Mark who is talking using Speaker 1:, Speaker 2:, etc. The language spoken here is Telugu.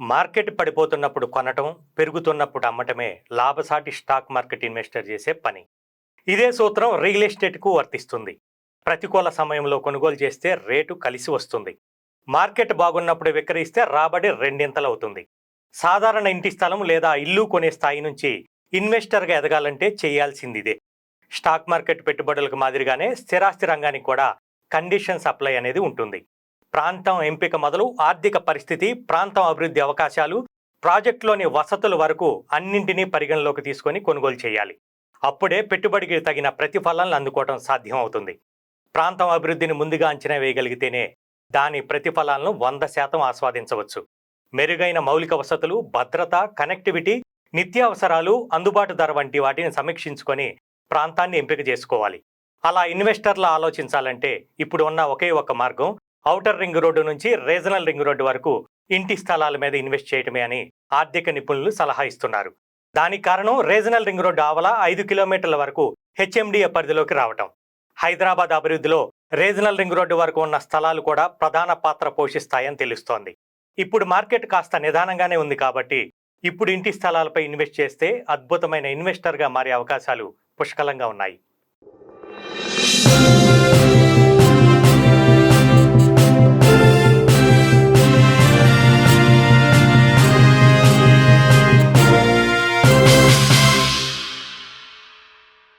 Speaker 1: మార్కెట్ పడిపోతున్నప్పుడు కొనటం పెరుగుతున్నప్పుడు అమ్మటమే లాభసాటి స్టాక్ మార్కెట్ ఇన్వెస్టర్ చేసే పని. ఇదే సూత్రం రియల్ ఎస్టేట్కు వర్తిస్తుంది. ప్రతికూల సమయంలో కొనుగోలు చేస్తే రేటు కలిసి వస్తుంది. మార్కెట్ బాగున్నప్పుడు విక్రయిస్తే రాబడి రెండింతలు అవుతుంది సాధారణ ఇంటి స్థలం లేదా ఇల్లు కొనే స్థాయి నుంచి ఇన్వెస్టర్గా ఎదగాలంటే చేయాల్సింది ఇదే స్టాక్ మార్కెట్ పెట్టుబడులకు మాదిరిగానే స్థిరాస్తి రంగానికి కూడా కండిషన్ సప్లై అనేది ఉంటుంది. ప్రాంతం ఎంపిక మొదలు ఆర్థిక పరిస్థితి ప్రాంతం అభివృద్ధి అవకాశాలు ప్రాజెక్టులోని వసతుల వరకు అన్నింటినీ పరిగణలోకి తీసుకొని కొనుగోలు చేయాలి. అప్పుడే పెట్టుబడికి తగిన ప్రతిఫలాలను అందుకోవడం సాధ్యం అవుతుంది ప్రాంతం అభివృద్ధిని ముందుగా అంచనా వేయగలిగితేనే దాని ప్రతిఫలాలను వంద శాతం ఆస్వాదించవచ్చు. మెరుగైన మౌలిక వసతులు భద్రత కనెక్టివిటీ నిత్యావసరాలు అందుబాటు ధర వంటి వాటిని సమీక్షించుకొని ప్రాంతాన్ని ఎంపిక చేసుకోవాలి. అలా ఇన్వెస్టర్లు ఆలోచించాలంటే ఇప్పుడు ఉన్న ఒకే ఒక మార్గం ఔటర్ రింగ్ రోడ్డు నుంచి రీజనల్ రింగ్ రోడ్డు వరకు ఇంటి స్థలాల మీద ఇన్వెస్ట్ చేయటమే అని ఆర్థిక నిపుణులు సలహా ఇస్తున్నారు. దానికి కారణం రీజనల్ రింగ్ రోడ్డు ఆవల ఐదు కిలోమీటర్ల వరకు హెచ్ఎండిఏ పరిధిలోకి రావటం. హైదరాబాద్ అభివృద్ధిలో రీజనల్ రింగ్ రోడ్డు వరకు ఉన్న స్థలాలు కూడా ప్రధాన పాత్ర పోషిస్తాయని తెలుస్తోంది. ఇప్పుడు మార్కెట్ కాస్త నిదానంగానే ఉంది కాబట్టి ఇప్పుడు ఇంటి స్థలాలపై ఇన్వెస్ట్ చేస్తే అద్భుతమైన ఇన్వెస్టర్గా మారే అవకాశాలు పుష్కలంగా ఉన్నాయి.